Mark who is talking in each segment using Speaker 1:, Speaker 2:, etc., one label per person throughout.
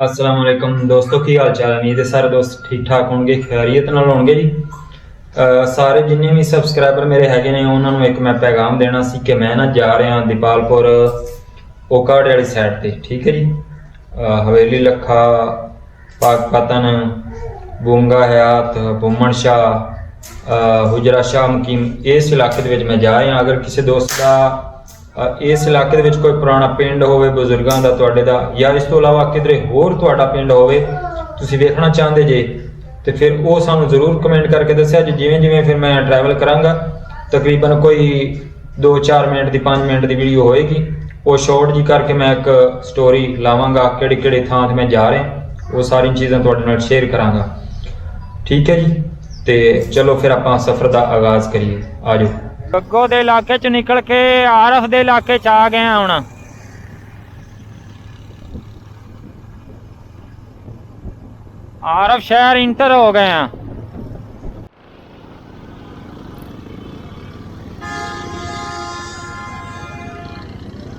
Speaker 1: ਅਸਲਾਮ ਵਾਲੇਕਮ ਦੋਸਤੋ, ਕੀ ਹਾਲ ਚਾਲ ਹੈ ਉਮੀਦ ਹੈ ਸਾਰੇ ਦੋਸਤ ਠੀਕ ਠਾਕ ਹੋਣਗੇ, ਖੈਰੀਅਤ ਨਾਲ ਹੋਣਗੇ ਜੀ? ਸਾਰੇ ਜਿੰਨੇ ਵੀ ਸਬਸਕ੍ਰਾਈਬਰ ਮੇਰੇ ਹੈਗੇ ਨੇ, ਉਹਨਾਂ ਨੂੰ ਇੱਕ ਮੈਂ ਪੈਗਾਮ ਦੇਣਾ ਸੀ ਕਿ ਮੈਂ ਨਾ ਜਾ ਰਿਹਾ ਦੀਪਾਲਪੁਰ ਓਕਾੜੇ ਵਾਲੀ ਸਾਈਡ ਤੇ, ਠੀਕ ਹੈ ਜੀ? ਹਵੇਲੀ, ਲੱਖਾ ਪਾਕਪਤਨ ਬੂੰਗਾ ਹਯਾਤ ਬੁੰਮਣ ਸ਼ਾਹ ਹੁਜਰਾ ਸ਼ਾਹ ਮਕੀਮ, ਇਸ ਇਲਾਕੇ ਦੇ ਵਿੱਚ ਮੈਂ ਜਾ ਰਿਹਾ। ਅਗਰ ਕਿਸੇ ਦੋਸਤ ਦਾ ਇਸ ਇਲਾਕੇ ਦੇ ਵਿੱਚ ਕੋਈ ਪੁਰਾਣਾ ਪਿੰਡ ਹੋਵੇ, ਬਜ਼ੁਰਗਾਂ ਦਾ ਤੁਹਾਡੇ ਦਾ, ਜਾਂ ਇਸ ਤੋਂ ਇਲਾਵਾ ਕਿਧਰੇ ਹੋਰ ਤੁਹਾਡਾ ਪਿੰਡ ਹੋਵੇ, ਤੁਸੀਂ ਵੇਖਣਾ ਚਾਹੁੰਦੇ ਜੇ, ਤੇ ਫਿਰ ਉਹ ਸਾਨੂੰ ਜ਼ਰੂਰ ਕਮੈਂਟ ਕਰਕੇ ਦੱਸਿਆ ਜੀ, ਜਿਵੇਂ ਜਿਵੇਂ ਫਿਰ ਮੈਂ ਟਰੈਵਲ ਕਰਾਂਗਾ, ਤਕਰੀਬਨ ਕੋਈ 2-4 ਮਿੰਟ ਦੀ 5 ਮਿੰਟ ਦੀ ਵੀਡੀਓ ਹੋਏਗੀ, ਉਹ ਸ਼ਾਰਟ ਜੀ ਕਰਕੇ ਮੈਂ ਇੱਕ ਸਟੋਰੀ ਲਾਵਾਂਗਾ, ਕਿਹੜੀ ਕਿਹੜੀ ਥਾਂ ਤੇ ਮੈਂ ਜਾ ਰਿਹਾ, ਉਹ ਸਾਰੀਆਂ ਚੀਜ਼ਾਂ ਤੁਹਾਡੇ ਨਾਲ ਸ਼ੇਅਰ ਕਰਾਂਗਾ। ਠੀਕ ਹੈ ਜੀ, ਤੇ ਚਲੋ ਫਿਰ ਆਪਾਂ ਸਫ਼ਰ ਦਾ ਆਗਾਜ਼ ਕਰੀਏ ਆਜੋ
Speaker 2: ਗੱਗੋ ਦੇ ਇਲਾਕੇ ਚ ਨਿਕਲ ਕੇ ਆਰਫ ਦੇ ਇਲਾਕੇ ਚ ਆ ਗਏ ਆ ਹੁਣ। ਆਰਫ ਸ਼ਹਿਰ ਇੰਟਰ ਹੋ ਗਏ ਆ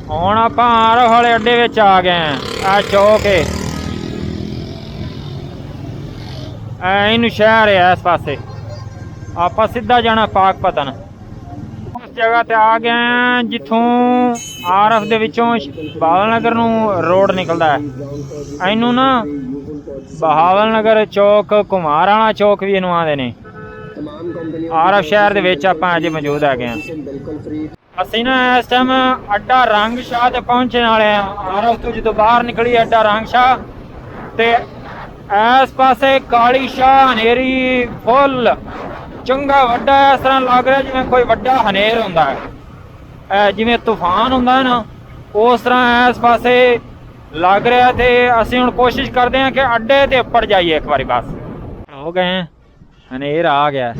Speaker 2: ਹੁਣ ਆਪਾਂ ਆਰਫ ਵਾਲੇ ਅੱਡੇ ਵਿੱਚ ਆ ਗਏ ਆ ਆ ਚੌਕ ਏ। ਐ ਇਹਨੂੰ ਸ਼ਹਿਰ ਹੈ ਇਸ ਪਾਸੇ। ਆਪਾਂ ਸਿੱਧਾ ਜਾਣਾ ਪਾਕ ਪਤਨ। ਉਸ ਜਗ੍ਹਾ ਤੇ ਆ ਗਏ ਹਾਂ, ਜਿੱਥੋਂ ਆਰਫ ਦੇ ਵਿੱਚੋਂ ਬਹਾਵਲ ਨਗਰ ਨੂੰ ਰੋਡ ਨਿਕਲਦਾ ਹੈ। ਇਹਨੂੰ ਨਾ ਬਹਾਵਲ ਨਗਰ ਚੌਕ ਕੁਮਾਰ ਚੌਕ ਵੀ ਇਹਨੂੰ ਆਉਂਦੇ ਨੇ। ਆਰਫ ਸ਼ਹਿਰ ਦੇ ਵਿੱਚ ਆਪਾਂ ਅੱਜ ਮੌਜੂਦ ਹੈਗੇ ਆ ਅਸੀਂ ਨਾ ਇਸ ਟਾਈਮ ਅੱਡਾ ਰੰਗ ਸ਼ਾਹ ਤੇ ਪਹੁੰਚਣ ਵਾਲੇ ਆ ਆਰਫ ਤੋਂ ਜਦੋਂ ਬਾਹਰ ਨਿਕਲੀ ਅੱਡਾ ਰੰਗ ਸ਼ਾਹ ਤੇ ਇਸ ਪਾਸੇ ਕਾਲੀ ਸ਼ਾਹ ਹਨੇਰੀ ਫੁੱਲ। ਚੰਗਾ ਵੱਡਾ ਇਸ ਤਰ੍ਹਾਂ ਲੱਗ ਰਿਹਾ ਜਿਵੇਂ ਕੋਈ ਵੱਡਾ ਹਨੇਰ ਹੁੰਦਾ ਹੈ। ਜਿਵੇਂ ਤੂਫਾਨ ਹੁੰਦਾ ਨਾ, ਉਸ ਤਰ੍ਹਾਂ ਇਸ ਪਾਸੇ ਲੱਗ ਰਿਹਾ ਤੇ ਅਸੀਂ ਹੁਣ ਕੋਸ਼ਿਸ਼ ਕਰਦੇ ਹਾਂ ਕਿ ਅੱਡੇ ਤੇ ਉੱਪਰ ਜਾਈਏ ਇੱਕ ਵਾਰੀ ਬਸ। ਹੋ ਗਏ ਹਨੇਰ ਆ ਗਿਆ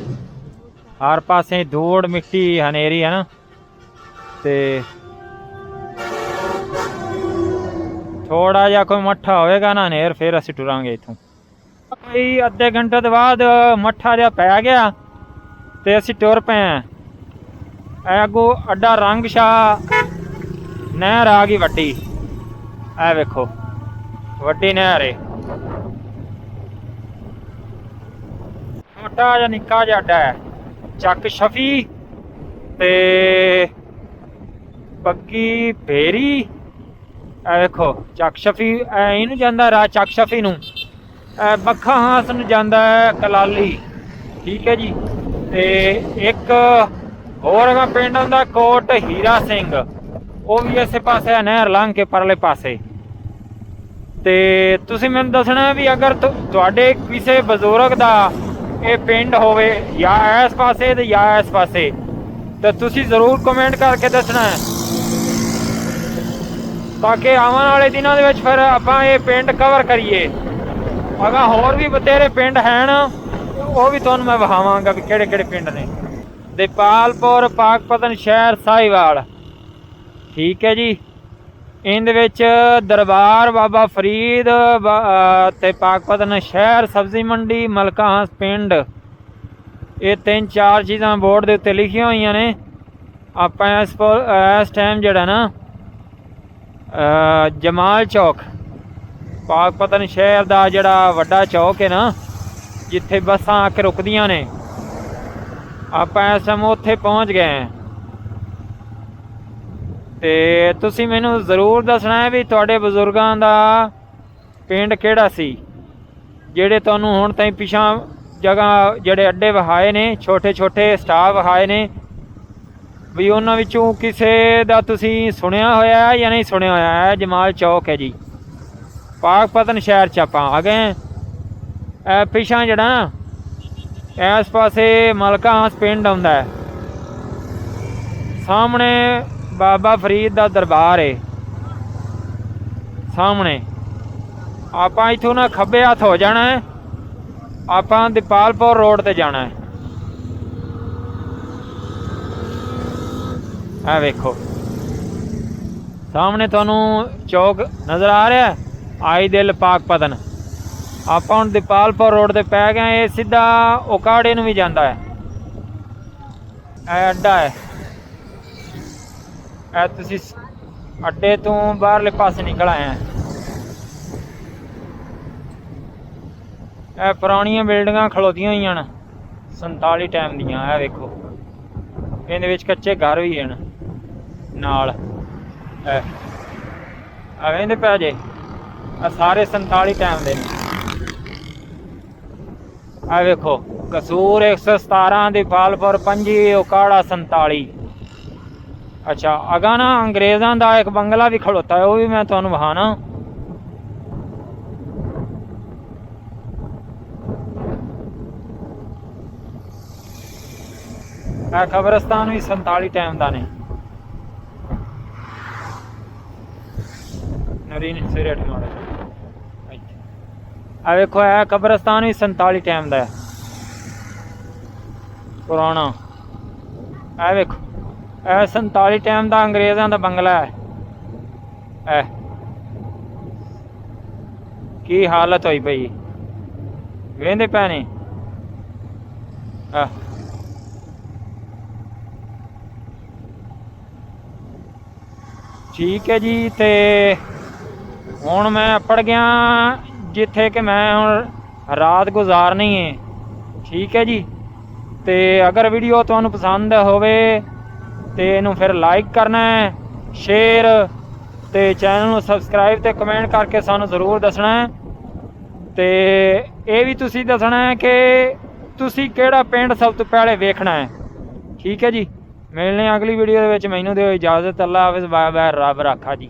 Speaker 2: ਹਰ ਪਾਸੇ ਧੂੜ ਮਿੱਟੀ ਹਨੇਰੀ ਹੈ ਨਾ, ਤੇ ਥੋੜਾ ਜਿਹਾ ਕੋਈ ਮੱਠਾ ਹੋਵੇਗਾ ਨਾ ਹਨੇਰ, ਫਿਰ ਅਸੀਂ ਟੁਰਾਂਗੇ ਇਥੋਂ। ਕੋਈ ਅੱਧੇ ਘੰਟੇ ਤੋਂ ਬਾਅਦ ਮੱਠਾ ਜਿਹਾ ਪੈ ਗਿਆ। ਤੇ ਅਸੀਂ ਟੁਰ ਪਏ ਆਂ। ਐ ਅੱਗੋਂ ਅੱਡਾ ਰੰਗ ਸ਼ਾ ਨਹਿਰ ਆ ਗਈ ਵੱਡੀ। ਐ ਵੇਖੋ, ਵੱਡੀ ਨਹਿਰ ਏ। ਛੋਟਾ ਜਿਹਾ ਨਿੱਕਾ ਜਿਹਾ ਅੱਡਾ ਹੈ ਚੱਕ ਸ਼ਫੀ ਤੇ ਪੱਕੀ ਭੇਰੀ। ਐ ਵੇਖੋ, ਚੱਕ ਸ਼ਫੀ, ਐ ਇਹਨੂੰ ਜਾਂਦਾ ਰਾਹ ਚੱਕ ਸ਼ਫੀ ਨੂੰ। ਐ ਬੱਖਾ ਹਾਸ ਨੂੰ ਜਾਂਦਾ ਹੈ ਕਲਾਲੀ। ਠੀਕ ਹੈ ਜੀ। ਤੇ ਇੱਕ ਹੋਰ ਹੈਗਾ ਪਿੰਡ ਹੁੰਦਾ ਕੋਟ ਹੀਰਾ ਸਿੰਘ। ਉਹ ਵੀ ਇਸੇ ਪਾਸੇ ਹੈ ਨਹਿਰ ਲੰਘ ਕੇ ਪਰਲੇ ਪਾਸੇ। ਤੇ ਤੁਸੀਂ ਮੈਨੂੰ ਦੱਸਣਾ ਵੀ ਅਗਰ ਤੁਹਾਡੇ ਕਿਸੇ ਬਜ਼ੁਰਗ ਦਾ ਇਹ ਪਿੰਡ ਹੋਵੇ ਜਾਂ ਇਸ ਪਾਸੇ ਤੇ ਜਾਂ ਇਸ ਪਾਸੇ, ਤਾਂ ਤੁਸੀਂ ਜ਼ਰੂਰ ਕਮੈਂਟ ਕਰਕੇ ਦੱਸਣਾ। ਹੈ ਤਾਂ ਕਿ ਆਉਣ ਵਾਲੇ ਦਿਨਾਂ ਦੇ ਵਿੱਚ ਫਿਰ ਆਪਾਂ ਇਹ ਪਿੰਡ ਕਵਰ ਕਰੀਏ। ਅਗਾ ਹੋਰ ਵੀ ਬਤੇਰੇ ਪਿੰਡ ਹਨ। ਉਹ ਵੀ ਤੁਹਾਨੂੰ ਮੈਂ ਵਿਖਾਵਾਂਗਾ ਵੀ ਕਿਹੜੇ ਕਿਹੜੇ ਪਿੰਡ ਨੇ। ਦੇਪਾਲਪੁਰ ਪਾਕਪਤਨ ਸ਼ਹਿਰ, ਸਾਹੀਵਾਲ। ਠੀਕ ਹੈ ਜੀ। ਇਹਦੇ ਵਿੱਚ ਦਰਬਾਰ ਬਾਬਾ ਫਰੀਦ, ਬ- ਅਹ ਤੇ ਪਾਕਪਤਨ ਸ਼ਹਿਰ, ਸਬਜ਼ੀ ਮੰਡੀ, ਮਲਕਾਹਾਸ ਪਿੰਡ। ਇਹ ਤਿੰਨ ਚਾਰ ਚੀਜ਼ਾਂ ਬੋਰਡ ਦੇ ਉੱਤੇ ਲਿਖੀਆਂ ਹੋਈਆਂ ਨੇ। ਆਪਾਂ ਇਸ ਪੋ- ਇਸ ਟਾਈਮ ਜਿਹੜਾ ਨਾ ਜਮਾਲ ਚੌਕ, ਪਾਕਪਤਨ ਸ਼ਹਿਰ ਦਾ ਜਿਹੜਾ ਵੱਡਾ ਚੌਕ ਹੈ ਨਾ ਜਿੱਥੇ ਬੱਸਾਂ ਆ ਕੇ ਰੁਕਦੀਆਂ ਨੇ। ਆਪਾਂ ਇਸ ਟਾਈਮ ਉੱਥੇ ਪਹੁੰਚ ਗਏ ਹਾਂ। ਤੇ ਤੁਸੀਂ ਮੈਨੂੰ ਜ਼ਰੂਰ ਦੱਸਣਾ ਹੈ ਵੀ ਤੁਹਾਡੇ ਬਜ਼ੁਰਗਾਂ ਦਾ ਪਿੰਡ ਕਿਹੜਾ ਸੀ? ਜਿਹੜੇ ਤੁਹਾਨੂੰ ਹੁਣ ਤਾਈਂ ਪਿਛਾਂ ਜਗ੍ਹਾ ਜਿਹੜੇ ਅੱਡੇ ਵਹਾਏ ਨੇ ਛੋਟੇ ਛੋਟੇ ਸਟਾਫ ਵਹਾਏ ਨੇ, ਵੀ ਉਹਨਾਂ ਵਿੱਚੋਂ ਕਿਸੇ ਦਾ ਤੁਸੀਂ ਸੁਣਿਆ ਹੋਇਆ ਹੈ ਜਾਂ ਨਹੀਂ ਸੁਣਿਆ ਹੋਇਆ ਹੈ? ਜਮਾਲ ਚੌਕ ਹੈ ਜੀ। ਪਾਕਪਤਨ ਸ਼ਹਿਰ ਚ ਆਪਾਂ ਆ ਗਏ ਹਾਂ। ਇਹ ਪਿਛਾਂ ਜਿਹੜਾ ਇਸ ਪਾਸੇ ਮਲਕਾ ਹਾਂਸ ਪਿੰਡ ਆਉਂਦਾ ਹੈ। ਸਾਹਮਣੇ ਬਾਬਾ ਫਰੀਦ ਦਾ ਦਰਬਾਰ ਹੈ ਸਾਹਮਣੇ। ਆਪਾਂ ਇਥੋਂ ਨਾ ਖੱਬੇ ਹੱਥ ਹੋ ਜਾਣਾ ਹੈ। ਆਪਾਂ ਦੀਪਾਲਪੁਰ ਰੋਡ ਤੇ ਜਾਣਾ ਹੈ। ਆ ਵੇਖੋ। ਸਾਹਮਣੇ ਤੁਹਾਨੂੰ ਚੌਕ ਨਜ਼ਰ ਆ ਰਿਹਾ ਆਈ ਦਿਲ ਪਾਕ ਪਤਨ ਆਪਾਂ ਹੁਣ ਦੀਪਾਲਪੁਰ ਰੋਡ ਤੇ ਪੈ ਗਏ ਇਹ ਸਿੱਧਾ ਓਕਾੜੇ ਨੂੰ ਵੀ ਜਾਂਦਾ ਹੈ। ਇਹ ਅੱਡਾ ਹੈ। ਇਹ ਤੁਸੀਂ ਅੱਡੇ ਤੋਂ ਬਾਹਰਲੇ ਪਾਸੇ ਨਿਕਲ ਆਏ ਆ। ਇਹ ਪੁਰਾਣੀਆਂ ਬਿਲਡਿੰਗਾਂ ਖਲੋਤੀਆਂ ਹੋਈਆਂ ਨੇ 47 ਟਾਈਮ ਦੀਆਂ, ਇਹ ਵੇਖੋ। ਇਹਦੇ ਵਿੱਚ ਕੱਚੇ ਘਰ ਵੀ ਹਨ, ਨਾਲ। ਇਹ ਆ ਵੇਂਦੇ ਪੈ ਜੇ ਆ ਸਾਰੇ 47 ਟਾਈਮ ਦੇ ਨੇ। ਆ ਵੇਖੋ, ਕਸੂਰ 117 ਦੀ ਪਾਲਪੁਰ ਪੰਜੀ ਉਕਾੜਾ 47 ਅੱਛਾ ਅਗਾ ਨਾ ਅੰਗਰੇਜ਼ਾਂ ਦਾ ਇੱਕ ਬੰਗਲਾ ਵੀ ਖੜੋਤਾ ਹੈ, ਉਹ ਵੀ ਮੈਂ ਤੁਹਾਨੂੰ ਵਹਾਣਾ ਇਹ ਕਬਰਸਤਾਨ ਵੀ 47 ਟਾਈਮ ਦਾ ਨੇ। ਨਰੀਨ ਸਿਰੇਟ ਮਾਰੇ ਆ ਵੇਖੋ, ਇਹ ਕਬਰਸਤਾਨ ਵੀ 47 ਟਾਈਮ ਦਾ ਹੈ। ਪੁਰਾਣਾ। ਇਹ ਵੇਖੋ, ਇਹ 47 ਟਾਈਮ ਦਾ ਅੰਗਰੇਜ਼ਾਂ ਦਾ ਬੰਗਲਾ ਹੈ। ਇਹ। ਕੀ ਹਾਲਤ ਹੋਈ ਪਈ? ਵੇਂਦੇ ਪੈ ਆ ਠੀਕ ਹੈ ਜੀ, ਤੇ ਹੁਣ ਮੈਂ ਪੜ ਗਿਆ ਜਿੱਥੇ ਕਿ ਮੈਂ ਹੁਣ ਰਾਤ ਗੁਜ਼ਾਰਨੀ ਹੈ ਠੀਕ ਹੈ ਜੀ। ਤੇ ਅਗਰ ਵੀਡੀਓ ਤੁਹਾਨੂੰ ਪਸੰਦ ਹੋਵੇ, ਤੇ ਇਹਨੂੰ ਫਿਰ ਲਾਈਕ ਕਰਨਾ ਹੈ ਸ਼ੇਅਰ ਤੇ ਚੈਨਲ ਨੂੰ ਸਬਸਕ੍ਰਾਈਬ ਤੇ ਕਮੈਂਟ ਕਰਕੇ ਸਾਨੂੰ ਜ਼ਰੂਰ ਦੱਸਣਾ ਹੈ। ਤੇ ਇਹ ਵੀ ਤੁਸੀਂ ਦੱਸਣਾ ਹੈ ਕਿ ਤੁਸੀਂ ਕਿਹੜਾ ਪਿੰਡ ਸਭ ਤੋਂ ਪਹਿਲੇ ਵੇਖਣਾ ਹੈ। ਠੀਕ ਹੈ ਜੀ। ਮਿਲਨੇ ਅਗਲੀ ਵੀਡੀਓ ਦੇ ਵਿੱਚ। ਮੈਨੂੰ ਦਿਓ ਇਜਾਜ਼ਤ। ਅੱਲਾ ਹਾਫਿਜ਼। ਬਾਏ ਬਾਏ ਰੱਬ ਰਾਖਾ ਜੀ।